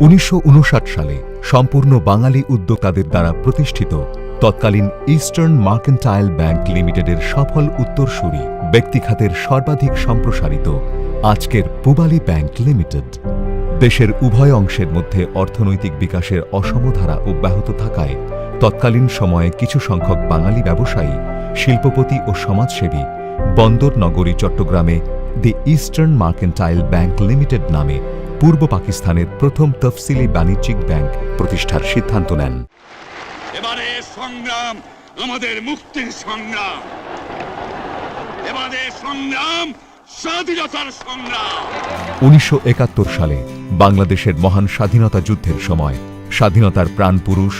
উনিশশো উনষাট সালে সম্পূর্ণ বাঙালি উদ্যোক্তাদের দ্বারা প্রতিষ্ঠিত তৎকালীন ইস্টার্ন মার্কেন্টাইল ব্যাংক লিমিটেডের সফল উত্তরসূরি ব্যক্তিখাতের সর্বাধিক সম্প্রসারিত আজকের পূবালী ব্যাংক লিমিটেড দেশের উভয় অংশের মধ্যে অর্থনৈতিক বিকাশের অসমধারা অব্যাহত থাকায় তৎকালীন সময়ে কিছু সংখ্যক বাঙালি ব্যবসায়ী, শিল্পপতি ও সমাজসেবী বন্দর নগরী চট্টগ্রামে the Eastern Mercantile Bank Limited নামে পূর্ব পাকিস্তানের প্রথম তফসিলি বাণিজ্যিক ব্যাংক প্রতিষ্ঠার সিদ্ধান্ত নেন। এবারে সংগ্রাম আমাদের মুক্তির সংগ্রাম। এবারে সংগ্রাম স্বাধীনতার সংগ্রাম। উনিশশো একাত্তর সালে বাংলাদেশের মহান স্বাধীনতা যুদ্ধের সময় স্বাধীনতার প্রাণপুরুষ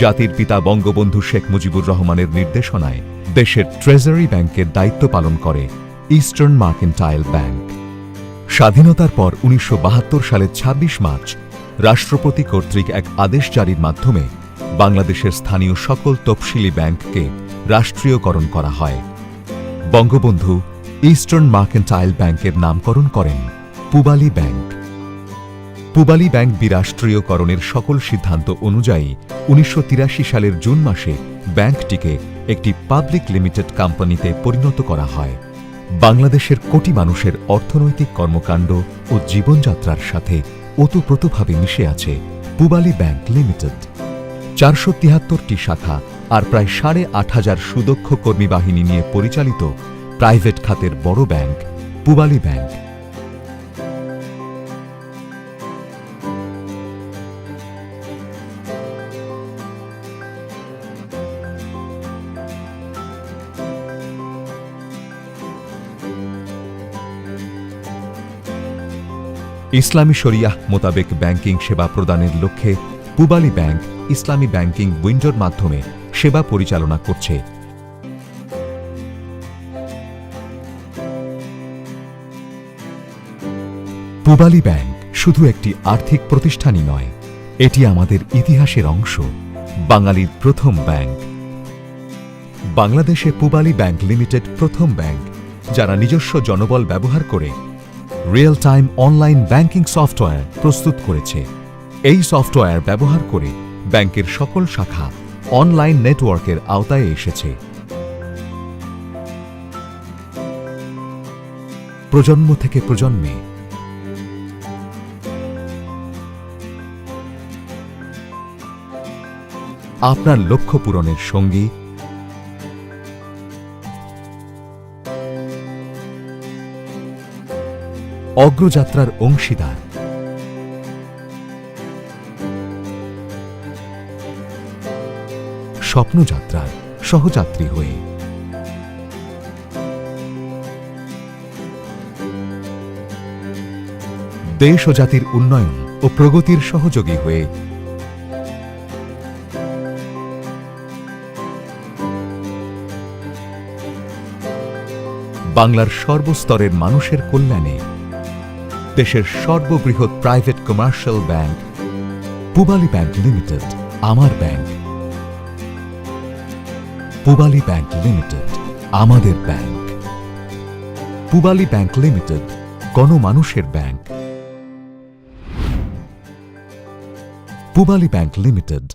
জাতির পিতা বঙ্গবন্ধু শেখ মুজিবুর রহমানের নির্দেশনায় দেশের ট্রেজারি ব্যাংকের দায়িত্ব পালন করে ইস্টার্ন মার্কেন্টাইল ব্যাংক স্বাধীনতার পর উনিশশো বাহাত্তর সালের ২৬ মার্চ, রাষ্ট্রপতি কর্তৃক এক আদেশ জারির মাধ্যমে বাংলাদেশের স্থানীয় সকল তফসিলি ব্যাংককে রাষ্ট্রীয়করণ করা হয়। বঙ্গবন্ধু ইস্টার্ন মার্কেন্টাইল ব্যাংকের নামকরণ করেন পুবালী ব্যাংক। পুবালী ব্যাংক বিরাষ্ট্রীয়করণের সকল সিদ্ধান্ত অনুযায়ী উনিশশো তিরাশি সালের জুন মাসে ব্যাংকটিকে একটি পাবলিক লিমিটেড কোম্পানিতে পরিণত করা হয়। বাংলাদেশের কোটি মানুষের অর্থনৈতিক কর্মকাণ্ড ও জীবনযাত্রার সাথে ওতপ্রোতভাবে মিশে আছে পুবালি ব্যাংক লিমিটেড। চারশো তিয়াত্তরটি শাখা আর প্রায় সাড়ে আট হাজার সুদক্ষ কর্মী বাহিনী নিয়ে পরিচালিত প্রাইভেট খাতের বড় ব্যাংক পুবালি ব্যাংক। ইসলামী শরিয়াহ মোতাবেক ব্যাংকিং সেবা প্রদানের লক্ষ্যে পুবালী ব্যাংক ইসলামী ব্যাংকিং উইন্ডোর মাধ্যমে সেবা পরিচালনা করছে। পুবালী ব্যাংক শুধু একটি আর্থিক প্রতিষ্ঠানই নয়, এটি আমাদের ইতিহাসের অংশ, বাঙালির প্রথম ব্যাংক। বাংলাদেশে পুবালী ব্যাংক লিমিটেড প্রথম ব্যাংক, যারা নিজস্ব জনবল ব্যবহার করে real time online banking software প্রস্তুত করেছে। এই সফটওয়্যার ব্যবহার করে ব্যাংকের সকল শাখা অনলাইন নেটওয়ার্কের আওতায় এসেছে। প্রজন্ম থেকে প্রজন্মে আপনার লক্ষ্য পূরণের সঙ্গী অগ্রযাত্রার অংশীদার। স্বপ্নযাত্রার সহযাত্রী হয়ে। দেশ ও জাতির উন্নয়ন ও প্রগতির সহযোগী হয়ে। বাংলার সর্বস্তরের মানুষের কল্যাণে দেশের সর্ববৃহৎ private commercial bank Pubali Bank Limited আমার ব্যাংক পুবালী ব্যাংক লিমিটেড আমাদের ব্যাংক পুবালী ব্যাংক লিমিটেড গণমানুষের ব্যাংক পুবালী ব্যাংক লিমিটেড